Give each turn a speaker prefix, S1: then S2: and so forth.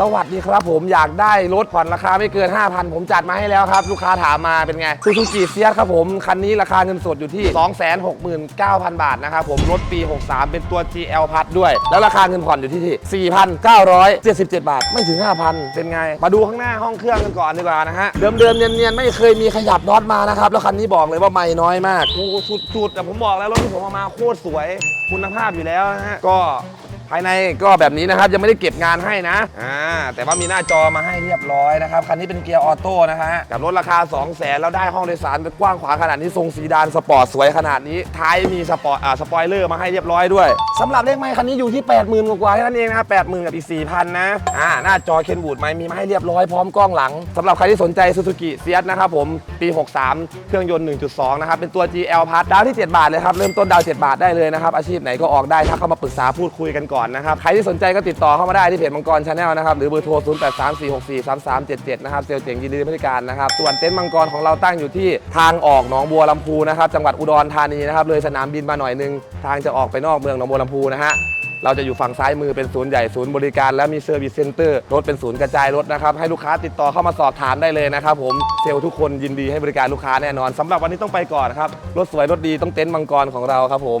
S1: สวัสดีครับผมอยากได้รถผ่อนราคาไม่เกิน 5,000 ผมจัดมาให้แล้วครับ ลูกค้าถามมาเป็นไงซูซูกิเซียครับผม คันนี้ราคาเงินสดอยู่ที่ 269,000 บาทนะครับผมรถปี 63 เป็นตัว GL พัดด้วย แล้วราคาเงินผ่อนอยู่ที่ 4,977 บาท ไม่ถึง 5,000 เป็นไง มาดูข้างหน้าห้องเครื่องกันก่อนดีกว่านะฮะ เดิมๆเนียนๆ ไม่เคยมีขยับน็อตมานะครับ แล้วคันนี้บอกเลยว่าไม่น้อยมากโอ้สุดๆแต่ผมบอกแล้วรถที่ผมเอามาโคตรสวยคุณภาพอยู่แล้วนะฮะก็ายในก็แบบนี้นะครับยังไม่ได้เก็บงานให้นะอ่าแต่ว่ามีหน้าจอมาให้เรียบร้อยนะครับคันนี้เป็นเกียร์ออโต้นะฮะกับรถราคา 2 0 0แสนแล้วได้ห้องโดยสารกว้างขวางขนาดนี้ทรงสีดานสปอร์ตสวยขนาดนี้ท้ายมีสปอร์ตอ่าสปอยเลอร์มาให้เรียบร้อยด้วยสำหรับเลขไม้คันนี้อยู่ที่ 80,000 กว่าๆแค่นั้นเองนะครับ80,000กับอีก4,000นะอ่าหน้าจอเคนบูดไม้มีมาให้เรียบร้อยพร้อมกล้องหลังสำหรับใครที่สนใจซูซูกิเซียสนะครับผมปี 63 เครื่องยนต์ 1.2 นะครับเป็นตัว GL พัดดาวที่ 7 บาทเลยครับเริ่มต้นดาว 7 บาทได้เลยนะครับอาชีพไหนก็ออกได้ถ้าเข้ามาปรึกษาพูดคุยกันก่อนนะครับ ใครที่สนใจก็ติดต่อเข้ามาได้ที่เพจมังกรชาแนลนะครับ หรือเบอร์โทร 0834643377 นะครับ เซลเจ๋งยินดีบริการนะครับ ส่วนเต็นท์มังกรของเราตั้งอยู่ที่ทางออกหนองบัวลำพูนะครับ จังหวัดอุดรธานีนะครับ เลยสนามบินมาหน่อยนึง ทางจะออกไปนอกเมืองหนองบัวลำพูนะฮะ เราจะอยู่ฝั่งซ้ายมือเป็นศูนย์ใหญ่ศูนย์บริการ และมีเซอร์วิสเซ็นเตอร์รถเป็นศูนย์กระจายรถนะครับ ให้ลูกค้าติดต่อเข้ามาสอบถามได้เลยนะครับผม เซลล์ทุกคนยินดีให้บริการลูกค้าแน่นอนสำหรับวันนี้ต้องไปก่อนครับ รถสวยรถดีต้องเต็นท์มังกรของเราครับผม